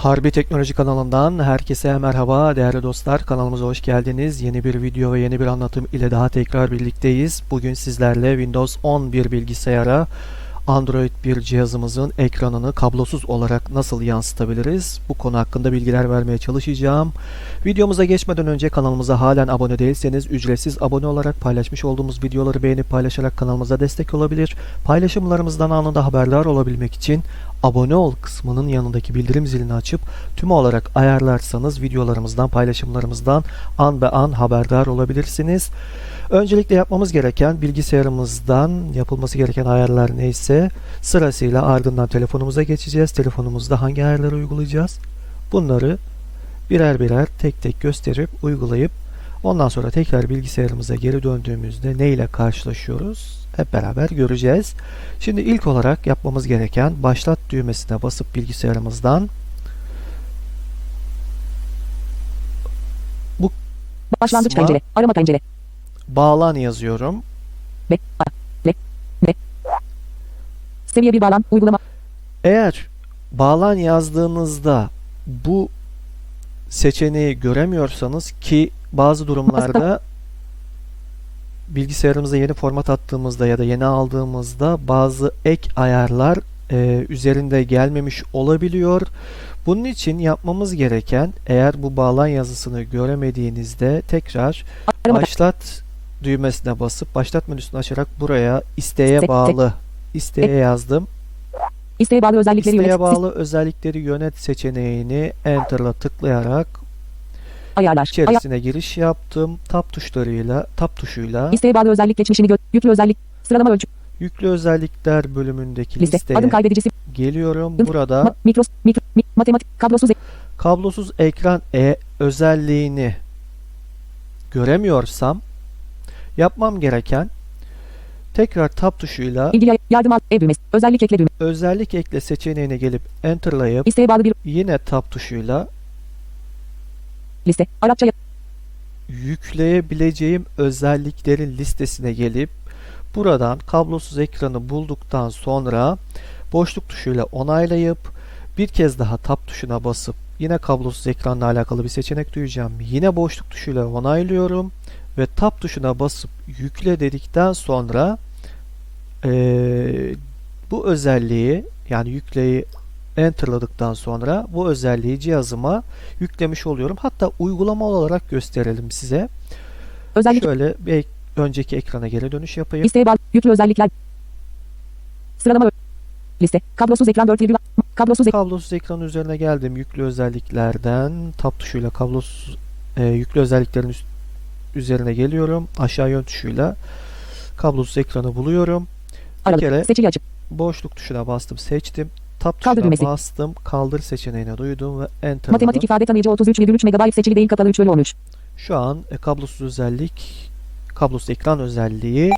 Harbi Teknoloji kanalından herkese merhaba değerli dostlar. Kanalımıza hoş geldiniz. Yeni bir video ve yeni bir anlatım ile daha tekrar birlikteyiz. Bugün sizlerle Windows 11 bilgisayara Android bir cihazımızın ekranını kablosuz olarak nasıl yansıtabiliriz? Bu konu hakkında bilgiler vermeye çalışacağım. Videomuza geçmeden önce kanalımıza halen abone değilseniz ücretsiz abone olarak paylaşmış olduğumuz videoları beğenip paylaşarak kanalımıza destek olabilir. Paylaşımlarımızdan anında haberdar olabilmek için abone ol kısmının yanındaki bildirim zilini açıp tüm olarak ayarlarsanız videolarımızdan, paylaşımlarımızdan an be an haberdar olabilirsiniz. Öncelikle yapmamız gereken bilgisayarımızdan yapılması gereken ayarlar neyse sırasıyla ardından telefonumuza geçeceğiz. Telefonumuzda hangi ayarları uygulayacağız? Bunları birer birer tek tek gösterip uygulayıp ondan sonra tekrar bilgisayarımıza geri döndüğümüzde ne ile karşılaşıyoruz? Hep beraber göreceğiz. Şimdi ilk olarak yapmamız gereken başlat düğmesine basıp bilgisayarımızdan Başlangıç Kısma- pencere. Arama pencere. Bağlan yazıyorum. B. A. L. M. Seviye bir bağlan. Uygulama. Eğer bağlan yazdığınızda bu seçeneği göremiyorsanız ki bazı durumlarda bilgisayarımıza yeni format attığımızda ya da yeni aldığımızda bazı ek ayarlar e, üzerinde gelmemiş olabiliyor. Bunun için yapmamız gereken eğer bu bağlan yazısını göremediğinizde tekrar başlat düğmesine basıp başlat menüsünü açarak buraya isteğe bağlı isteğe yazdım. İsteğe bağlı özellikleri İsteğe yönet. bağlı özellikleri yönet seçeneğini Enter'la tıklayarak Ayarlar. Ayar. içerisine giriş yaptım. Tab tuşlarıyla, tab tuşuyla İsteğe bağlı özellik geçmişini gö yüklü özellik. Sıralama ölçü. yüklü özellikler bölümündeki Liste. listeye Adım kaydedicisi. geliyorum. Burada Ma mikros. Mikro. Mi matematik. Kablosuz. e- kablosuz ekran E özelliğini göremiyorsam yapmam gereken tekrar tab tuşuyla ilgili yardım al. E düğmesi. Özellik ekle düğme. özellik ekle seçeneğine gelip enter'layıp İsteğe bağlı bir yine tab tuşuyla liste. Arapça yükleyebileceğim özelliklerin listesine gelip buradan kablosuz ekranı bulduktan sonra boşluk tuşuyla onaylayıp bir kez daha tab tuşuna basıp yine kablosuz ekranla alakalı bir seçenek duyacağım. Yine boşluk tuşuyla onaylıyorum ve tab tuşuna basıp yükle dedikten sonra eee, bu özelliği yani yükleyi enterladıktan sonra bu özelliği cihazıma yüklemiş oluyorum. Hatta uygulama olarak gösterelim size. özellik. Şöyle bir ek- önceki ekrana geri dönüş yapayım. İsteğe bağlı yüklü özellikler. Sıralama liste. Kablosuz ekran 4 virgül. Kablosuz ekran. Kablosuz ekran üzerine geldim. Yüklü özelliklerden tab tuşuyla kablosuz e, yüklü özelliklerin üst- üzerine geliyorum. Aşağı yön tuşuyla kablosuz ekranı buluyorum. Bir Aralık. kere Seçili açık. boşluk tuşuna bastım, seçtim. Tab Kaldır tuşuna düğmesi. bastım, kaldır seçeneğine duydum ve enter. Matematik ifade tanıyıcı 33,3 MB seçili değil kapalı 3 bölü 13. Şu an e, kablosuz özellik, kablosuz ekran özelliği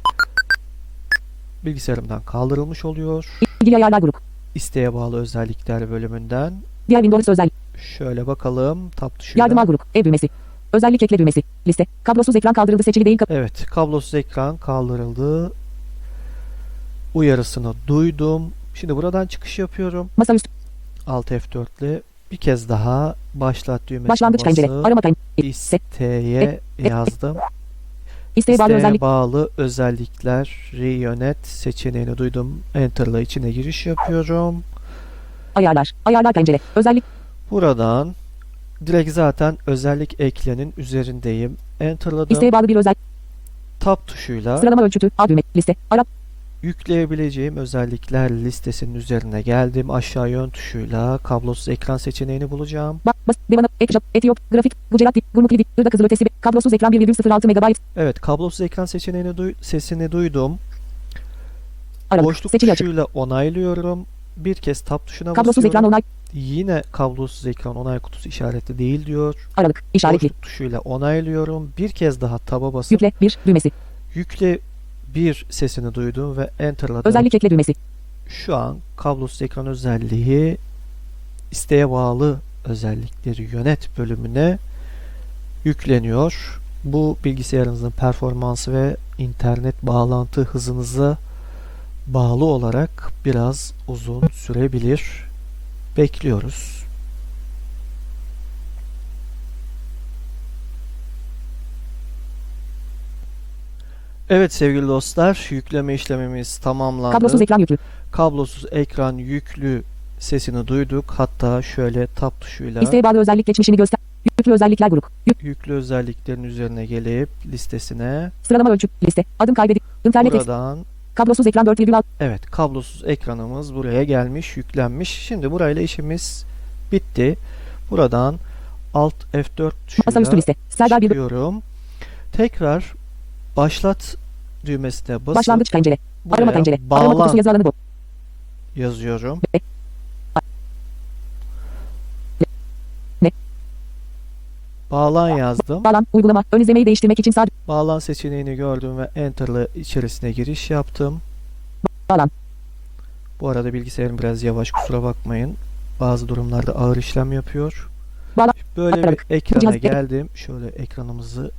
bilgisayarımdan kaldırılmış oluyor. İlgili ayarlar grup. İsteğe bağlı özellikler bölümünden Diğer Windows özellik. şöyle bakalım tab tuşuyla. Yardım al grup. E düğmesi. Özellik ekle düğmesi. Liste. Kablosuz ekran kaldırıldı seçili değil. Evet, kablosuz ekran kaldırıldı. Uyarısını duydum. Şimdi buradan çıkış yapıyorum. Masaüstü. Alt F4 ile bir kez daha başlat düğmesine Başlangıç pencere. Arama pencere. isteğe yazdım. İsteğe bağlı özellik. bağlı özellikleri yönet seçeneğini duydum. Enter'la içine giriş yapıyorum. Ayarlar. Ayarlar pencere. Özellik. Buradan direkt zaten özellik eklenin üzerindeyim. Enter'ladım. İsteğe bağlı bir özellik. Tab tuşuyla Sıralama ölçütü. A düğme. Liste. Arap. yükleyebileceğim özellikler listesinin üzerine geldim. Aşağı yön tuşuyla kablosuz ekran seçeneğini bulacağım. Ba, bas, devana, ekjap, etiyop, grafik, gucerat, dip, gurmuk, lidi, ırda kızıl ötesi, kablosuz ekran 1,06 MB, Evet, kablosuz ekran seçeneğini duy- sesini duydum. aralık, Boşluk seçili açık, tuşuyla onaylıyorum. Bir kez tab tuşuna kablosuz basıyorum. ekran onay, Yine kablosuz ekran onay kutusu işaretli değil diyor. aralık, işaretli, Boşluk tuşuyla onaylıyorum. Bir kez daha taba basıp yükle, 1, düğmesi, yükle bir sesini duydum ve enterladım. özellik ekle düğmesi, Şu an kablosuz ekran özelliği isteğe bağlı özellikleri yönet bölümüne yükleniyor. Bu bilgisayarınızın performansı ve internet bağlantı hızınıza bağlı olarak biraz uzun sürebilir bekliyoruz. Evet sevgili dostlar yükleme işlemimiz tamamlandı. Kablosuz ekran yüklü. Kablosuz ekran yüklü sesini duyduk. Hatta şöyle tap tuşuyla. Listeye bağlı özellik geçmişini göster. Yüklü özellikler grup. Yük yüklü özelliklerin üzerine gelip listesine. Sıralama ölçüp liste. Adım kaydedik. İnternet Buradan Kablosuz ekran 4,6. evet kablosuz ekranımız buraya gelmiş, yüklenmiş. Şimdi burayla işimiz bitti. Buradan Alt F4 Masaüstü tuşuyla liste. Çıkıyorum. Tekrar başlat düğmesine basıp başlangıç pencere. Arama pencere. Arama kutusu yazı alanı bu. yazıyorum. Bağlan yazdım. Bağlan. Uygulama. Ön izlemeyi değiştirmek için sağ Bağlan seçeneğini gördüm ve Enter'la içerisine giriş yaptım. bağlan. Bu arada bilgisayarım biraz yavaş kusura bakmayın. Bazı durumlarda ağır işlem yapıyor. Bağlan. Böyle bir ekrana geldim. Şöyle ekranımızı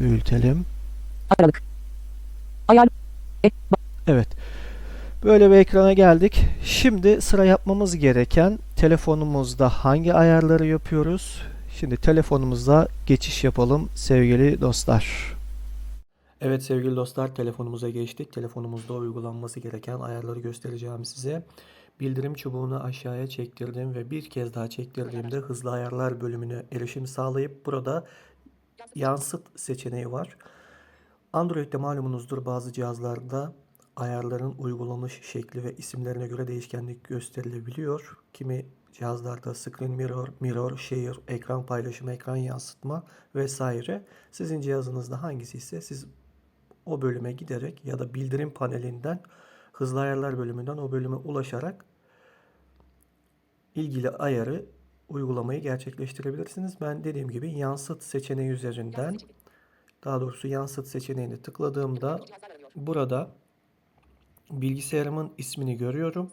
büyütelim. Aralık. Ayar. E, Evet. Böyle bir ekrana geldik. Şimdi sıra yapmamız gereken telefonumuzda hangi ayarları yapıyoruz? Şimdi telefonumuza geçiş yapalım sevgili dostlar. Evet sevgili dostlar telefonumuza geçtik. Telefonumuzda uygulanması gereken ayarları göstereceğim size. Bildirim çubuğunu aşağıya çektirdim ve bir kez daha çektirdiğimde hızlı ayarlar bölümüne erişim sağlayıp burada yansıt seçeneği var. Android'de malumunuzdur bazı cihazlarda ayarların uygulanış şekli ve isimlerine göre değişkenlik gösterilebiliyor. Kimi cihazlarda screen mirror, mirror, share, ekran paylaşımı, ekran yansıtma vesaire. Sizin cihazınızda hangisi ise siz o bölüme giderek ya da bildirim panelinden hızlı ayarlar bölümünden o bölüme ulaşarak ilgili ayarı uygulamayı gerçekleştirebilirsiniz. Ben dediğim gibi yansıt seçeneği üzerinden daha doğrusu yansıt seçeneğini tıkladığımda burada bilgisayarımın ismini görüyorum.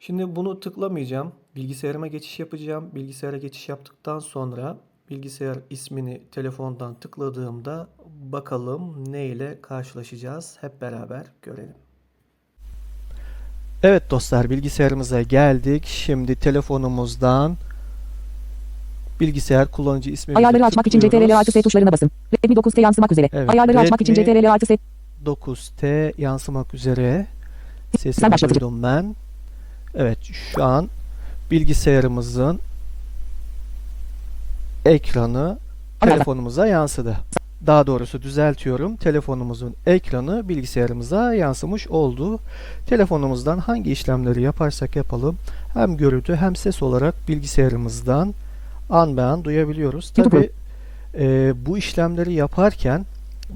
Şimdi bunu tıklamayacağım. Bilgisayarıma geçiş yapacağım. Bilgisayara geçiş yaptıktan sonra bilgisayar ismini telefondan tıkladığımda bakalım ne ile karşılaşacağız. Hep beraber görelim. Evet dostlar bilgisayarımıza geldik. Şimdi telefonumuzdan bilgisayar kullanıcı ismimizi Ayarları açmak için CTRL artı S tuşlarına basın. Redmi 9T yansımak üzere. Evet, Ayarları açmak için Redmi- CTRL artı S 9T yansımak üzere sesini duydum ben. Evet şu an bilgisayarımızın ekranı telefonumuza yansıdı. Daha doğrusu düzeltiyorum. Telefonumuzun ekranı bilgisayarımıza yansımış oldu. Telefonumuzdan hangi işlemleri yaparsak yapalım hem görüntü hem ses olarak bilgisayarımızdan an be an duyabiliyoruz. Tabi e, bu işlemleri yaparken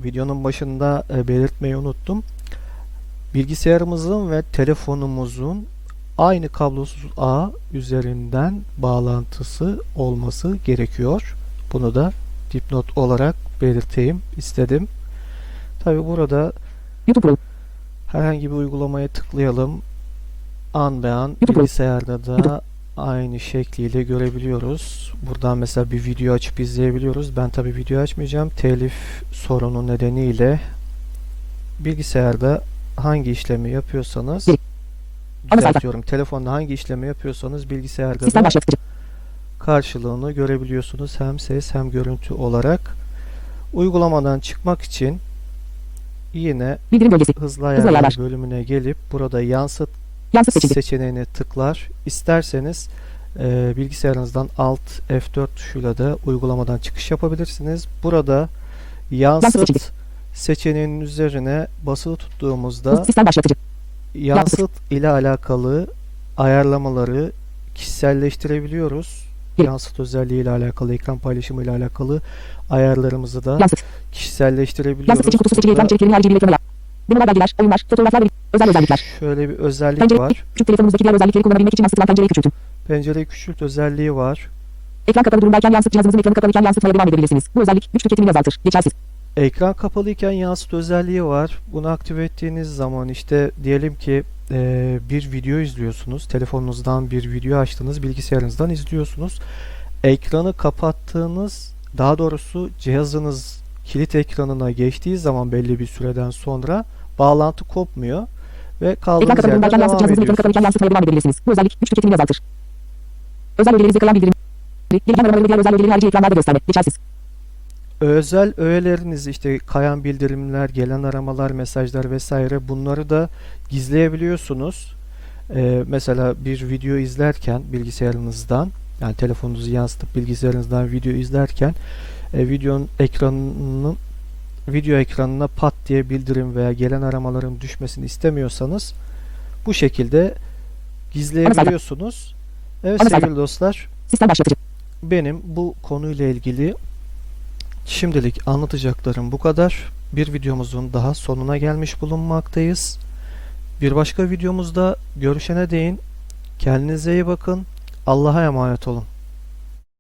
videonun başında e, belirtmeyi unuttum. Bilgisayarımızın ve telefonumuzun aynı kablosuz ağ üzerinden bağlantısı olması gerekiyor. Bunu da dipnot olarak belirteyim istedim. Tabi burada YouTube herhangi bir uygulamaya tıklayalım. An be an YouTube. bilgisayarda da aynı şekliyle görebiliyoruz. Buradan mesela bir video açıp izleyebiliyoruz. Ben tabi video açmayacağım. Telif sorunu nedeniyle bilgisayarda hangi işlemi yapıyorsanız düzeltiyorum. Telefonda hangi işlemi yapıyorsanız bilgisayarda da karşılığını görebiliyorsunuz. Hem ses hem görüntü olarak. Uygulamadan çıkmak için yine hızlı ayarlar bölümüne gelip burada yansıt Yansıt seçildi. seçeneğini tıklar. İsterseniz e, bilgisayarınızdan Alt F4 tuşuyla da uygulamadan çıkış yapabilirsiniz. Burada Yansıt yansıt seçeneğinin üzerine basılı tuttuğumuzda Sistem başlatıcı. yansıt ile alakalı ayarlamaları kişiselleştirebiliyoruz. Geri. Yansıt özelliği ile alakalı, ekran paylaşımı ile alakalı ayarlarımızı da Yansıt. kişiselleştirebiliyoruz. Yansıt seçim kutusu seçili ekran Burada içeriklerinin harici bir ekrana Demolar belgeler, oyunlar, fotoğraflar ve özel özellikler. şöyle bir özellik Pencere, var. küçük telefonumuzdaki diğer özellikleri kullanabilmek için yansıtılan pencereyi küçültün. Pencereyi küçült özelliği var. Ekran kapalı durumdayken yansıt cihazınızın ekranı kapalıyken yansıtmaya devam edebilirsiniz. Bu özellik güç tüketimini azaltır. Geçersiz. Ekran kapalıyken yansıt özelliği var. Bunu aktive ettiğiniz zaman işte diyelim ki e, bir video izliyorsunuz. Telefonunuzdan bir video açtınız, bilgisayarınızdan izliyorsunuz. Ekranı kapattığınız, daha doğrusu cihazınız kilit ekranına geçtiği zaman belli bir süreden sonra bağlantı kopmuyor ve Ekran kaldığınız kapalı yerden devam ediyorsunuz. Bu özellik güç tüketimini azaltır. Özel verilerinize kalan bildirim. Gelişen aramaları ve diğer özel verileri harici ekranlarda gösterme. Geçersiz. özel öğelerinizi işte kayan bildirimler, gelen aramalar, mesajlar vesaire bunları da gizleyebiliyorsunuz. Ee, mesela bir video izlerken bilgisayarınızdan yani telefonunuzu yansıtıp bilgisayarınızdan video izlerken e, videonun ekranının video ekranına pat diye bildirim veya gelen aramaların düşmesini istemiyorsanız bu şekilde gizleyebiliyorsunuz. Evet sevgili dostlar Sistem başlatıcı. benim bu konuyla ilgili şimdilik anlatacaklarım bu kadar. Bir videomuzun daha sonuna gelmiş bulunmaktayız. Bir başka videomuzda görüşene değin kendinize iyi bakın. Allah'a emanet olun.